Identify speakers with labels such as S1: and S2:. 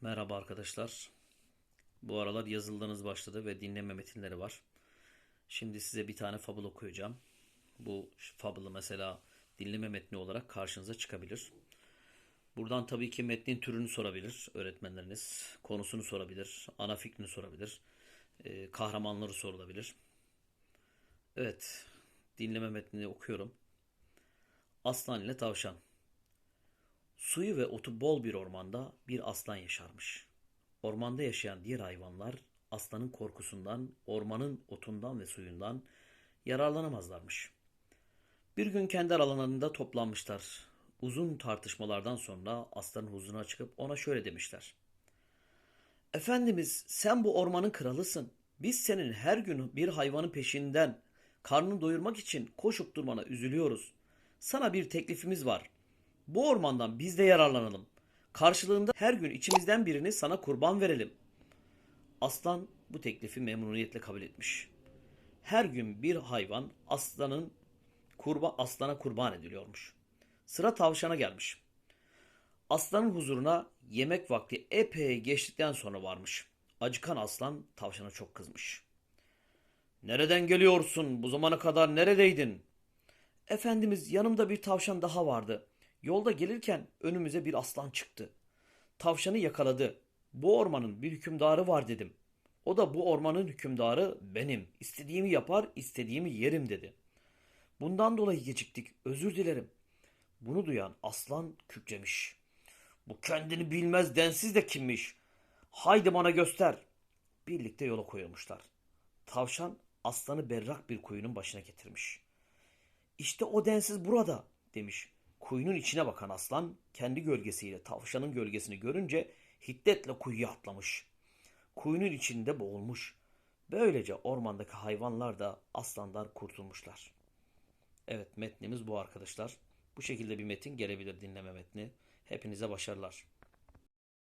S1: Merhaba arkadaşlar. Bu aralar yazıldığınız başladı ve dinleme metinleri var. Şimdi size bir tane fabul okuyacağım. Bu fabulu mesela dinleme metni olarak karşınıza çıkabilir. Buradan tabii ki metnin türünü sorabilir öğretmenleriniz. Konusunu sorabilir. Ana fikrini sorabilir. e, kahramanları sorulabilir. Evet. Dinleme metnini okuyorum. Aslan ile tavşan. Suyu ve otu bol bir ormanda bir aslan yaşarmış. Ormanda yaşayan diğer hayvanlar aslanın korkusundan, ormanın otundan ve suyundan yararlanamazlarmış. Bir gün kendi aralarında toplanmışlar. Uzun tartışmalardan sonra aslanın huzuruna çıkıp ona şöyle demişler. Efendimiz sen bu ormanın kralısın. Biz senin her gün bir hayvanın peşinden karnını doyurmak için koşup durmana üzülüyoruz. Sana bir teklifimiz var. Bu ormandan biz de yararlanalım. Karşılığında her gün içimizden birini sana kurban verelim. Aslan bu teklifi memnuniyetle kabul etmiş. Her gün bir hayvan aslanın kurba aslana kurban ediliyormuş. Sıra tavşana gelmiş. Aslanın huzuruna yemek vakti epey geçtikten sonra varmış. Acıkan aslan tavşana çok kızmış. Nereden geliyorsun? Bu zamana kadar neredeydin? Efendimiz yanımda bir tavşan daha vardı. Yolda gelirken önümüze bir aslan çıktı. Tavşanı yakaladı. Bu ormanın bir hükümdarı var dedim. O da bu ormanın hükümdarı benim. İstediğimi yapar, istediğimi yerim dedi. Bundan dolayı geciktik. Özür dilerim. Bunu duyan aslan kükremiş. Bu kendini bilmez densiz de kimmiş? Haydi bana göster. Birlikte yola koyulmuşlar. Tavşan aslanı berrak bir kuyunun başına getirmiş. İşte o densiz burada demiş. Kuyunun içine bakan aslan kendi gölgesiyle tavşanın gölgesini görünce hiddetle kuyuya atlamış. Kuyunun içinde boğulmuş. Böylece ormandaki hayvanlar da aslandan kurtulmuşlar. Evet metnimiz bu arkadaşlar. Bu şekilde bir metin gelebilir dinleme metni. Hepinize başarılar.